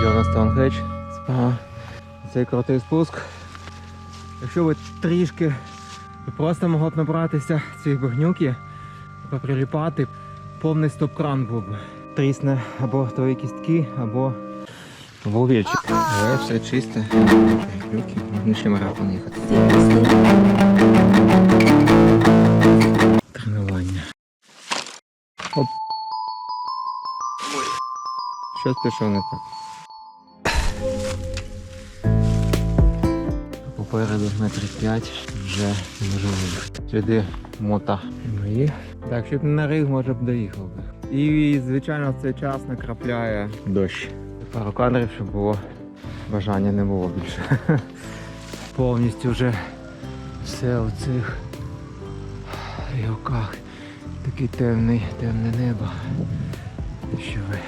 Йдемо Стоунхедж. Цей крутий спуск. Якщо ви трішки ви просто могли б набратися цієї багнюки, поприліпати, повний стоп-кран був би. Трісне або твої кістки, або вовільчик. Все чисте. Можна ще марафон їхати. Тренування. Оп. Щось пішов не так. Попереду метрів 5 вже можливо. Сюди мота мої. Так, щоб не на риг, може б доїхав би. І, звичайно, в цей час накрапляє дощ. Пару кадрів, щоб було бажання не було більше. Повністю вже все у цих гілках. Такий темний, темне небо. Що ви